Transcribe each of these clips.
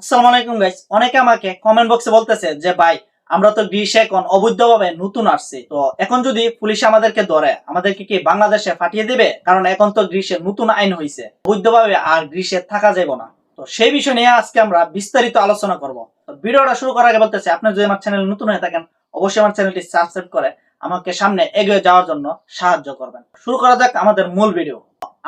আসসালামু গাইস অনেকে আমাকে কমেন্ট বক্সে বলতেছে যে, ভাই, আমরা তো এখন অবৈধভাবে নতুন আসছি। তো এখন যদি পুলিশ আমাদেরকে ধরে, আমাদেরকে কি বাংলাদেশে ফাটিয়ে কারণ এখন তো নতুন আইন হয়েছে অবৈধভাবে আর থাকা না। তো সেই বিষয় নিয়ে আজকে আমরা বিস্তারিত আলোচনা করব। ভিডিওটা শুরু করার আগে বলতেছে, আপনি যদি আমার চ্যানেল নতুন হয়ে থাকেন, অবশ্যই আমার চ্যানেলটি সাবস্ক্রাইব করে আমাকে সামনে এগিয়ে যাওয়ার জন্য সাহায্য করবেন। শুরু করা যাক আমাদের মূল ভিডিও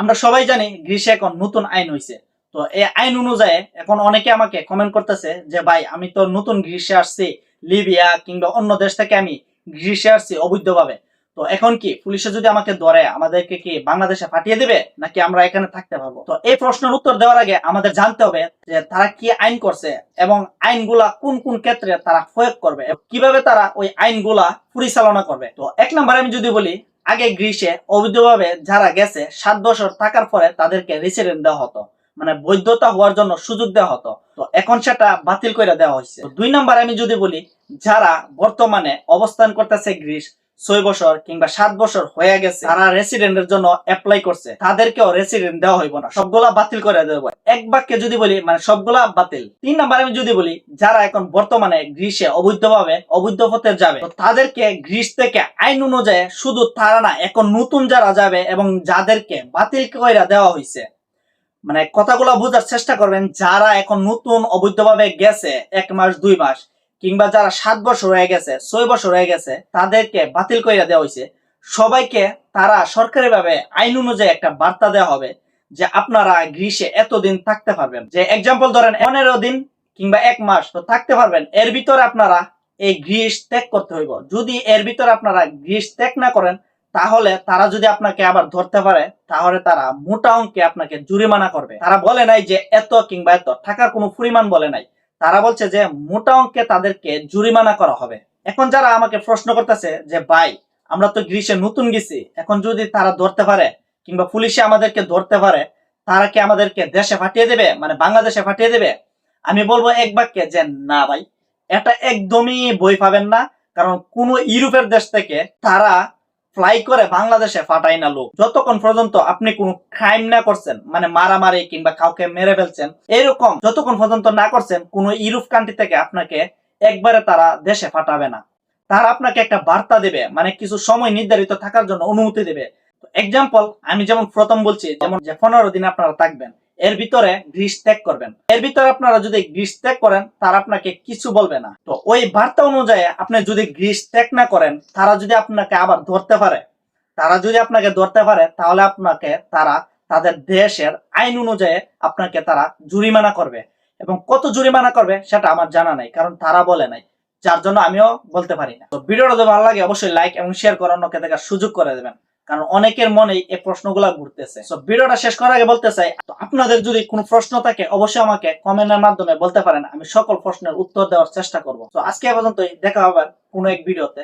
আমরা সবাই জানি গ্রীষ্মে এখন নতুন আইন হয়েছে তো এই আইন অনুযায়ী এখন অনেকে আমাকে কমেন্ট করতেছে যে, ভাই, আমি তো নতুন গ্রীষ্মে আসছি, লিবিয়া কিংবা অন্য দেশ থেকে আমি গ্রীষ্মে আসছি অবৈধভাবে। তো এখন কি পুলিশে যদি আমাকে ধরে, আমাদেরকে কি বাংলাদেশে পাঠিয়ে দেবে, নাকি আমরা এখানে থাকতে পারব? তো এই প্রশ্নের উত্তর দেওয়ার আগে আমাদের জানতে হবে যে, তারা কি আইন করছে এবং আইনগুলা কোন কোন ক্ষেত্রে তারা প্রয়োগ করবে কীভাবে তারা ওই আইনগুলা পরিচালনা করবে। তো এক নম্বরে আমি যদি বলি, আগে গ্রীষ্মে অবৈধভাবে যারা গেছে, সাত বছর থাকার পরে তাদেরকে রেসিডেন্ট দেওয়া হতো। মানে বৈধতা হওয়ার জন্য সুযোগ দেওয়া হতো। তো এখন সেটা বাতিল করে দেওয়া হয়েছে। দুই নাম্বার আমি যদি বলি, যারা বর্তমানে অবস্থান করতেছে গ্রীস, ছয় বছর কিংবা সাত বছর হয়ে গেছে, তারা রেসিডেন্টের জন্য অ্যাপ্লাই করছে। তাদেরকেও রেসিডেন্ট দেওয়া হইব না। সবগুলা বাতিল করে দেবো এক বাক্যে যদি বলি মানে সবগুলা বাতিল। তিন নাম্বার আমি যদি বলি, যারা এখন বর্তমানে গ্রীসে অবৈধভাবে অবৈধ পথে যাবে তাদেরকে গ্রীস থেকে আইন অনুযায়ী শুধু তারা না, এখন নতুন যারা যাবে এবং যাদেরকে বাতিল করে দেওয়া হয়েছে মানে কথাগুলো বোঝার চেষ্টা করবেন যারা এখন নতুন অবৈধভাবে গেছে, এক মাস, দুই মাস, কিংবা যারা সাত বছর হয়ে গেছে, ছয় বছর হয়ে গেছে, তাদেরকে বাতিল করে দেওয়া হয়েছে সবাইকে তারা সরকারিভাবে আইন অনুযায়ী একটা বার্তা দেওয়া হবে যে আপনারা গ্রীষ্মে এতদিন থাকতে পারবেন। যে এক্সাম্পল ধরেন, পনেরো দিন কিংবা এক মাস তো থাকতে পারবেন, এর ভিতরে আপনারা এই গ্রীষ ত্যাগ করতে হইব। যদি এর ভিতরে আপনারা গ্রীষ ত্যাগ না করেন তাহলে তারা যদি আপনাকে আবার ধরতে পারে, তাহলে তারা মোটা অঙ্কে আপনাকে জরিমানা করবে। তারা বলে নাই যে এত কিংবা এত টাকার কোনো পরিমাণ বলে নাই। তারা বলছে যে মোটা অঙ্কে তাদেরকে জরিমানা করা হবে। এখন যারা আমাকে প্রশ্ন করতেছে যে, ভাই, আমরা তো গ্রীষ্মে নতুন গেছি, এখন যদি তারা ধরতে পারে কিংবা পুলিশে আমাদেরকে ধরতে পারে, তারা কি আমাদেরকে দেশে পাঠিয়ে দেবে? মানে বাংলাদেশে পাঠিয়ে দেবে? আমি বলব এক বাক্যে যে, না ভাই, এটা একদমই বই পাবেন না। কারণ কোন ইউরোপের দেশ থেকে তারা ফ্লাই করে বাংলাদেশে ফাটাই না লোক। যতক্ষণ পর্যন্ত আপনি কোনো ক্রাইম না করছেন মানে মারামারি কিংবা কাউকে মেরে ফেলছেন, এরকম যতক্ষণ পর্যন্ত না করছেন, কোন ইউরোপ কান্ট্রি থেকে আপনাকে একবারে তারা দেশে ফাটাবে না। তারা আপনাকে একটা বার্তা দেবে মানে কিছু সময় নির্ধারিত থাকার জন্য অনুমতি দেবে। এক্সাম্পল আমি যেমন প্রথম বলছি, যেমন যে পনেরো দিন আপনারা থাকবেন। এর ভিতরে গ্রীষ ত্যাগ করবেন। এর ভিতরে আপনারা যদি গ্রীষ ত্যাগ করেন, তারা আপনাকে কিছু বলবে না। তো ওই বার্তা অনুযায়ী আপনি যদি গ্রীষ ত্যাগ না করেন, তারা যদি আপনাকে আবার ধরতে পারে, তারা যদি আপনাকে ধরতে পারে, তাহলে আপনাকে তারা তাদের দেশের আইন অনুযায়ী আপনাকে তারা জরিমানা করবে। এবং কত জরিমানা করবে, সেটা আমার জানা নাই, কারণ তারা বলে নাই। যার জন্য আমিও বলতে পারি না। তো ভিডিওটা যদি ভালো লাগে, অবশ্যই লাইক এবং শেয়ার করে অন্যকে দেখার সুযোগ করে দেবেন। কারণ অনেকের মনে এই প্রশ্নগুলো ঘুরতেছে। তো ভিডিওটা শেষ করার আগে বলতে চাই, তো আপনাদের যদি কোনো প্রশ্ন থাকে, অবশ্যই আমাকে কমেন্টের মাধ্যমে বলতে পারেন, আমি সকল প্রশ্নের উত্তর দেওয়ার চেষ্টা করব। তো আজকে পর্যন্ত দেখা হবে কোনো এক ভিডিওতে।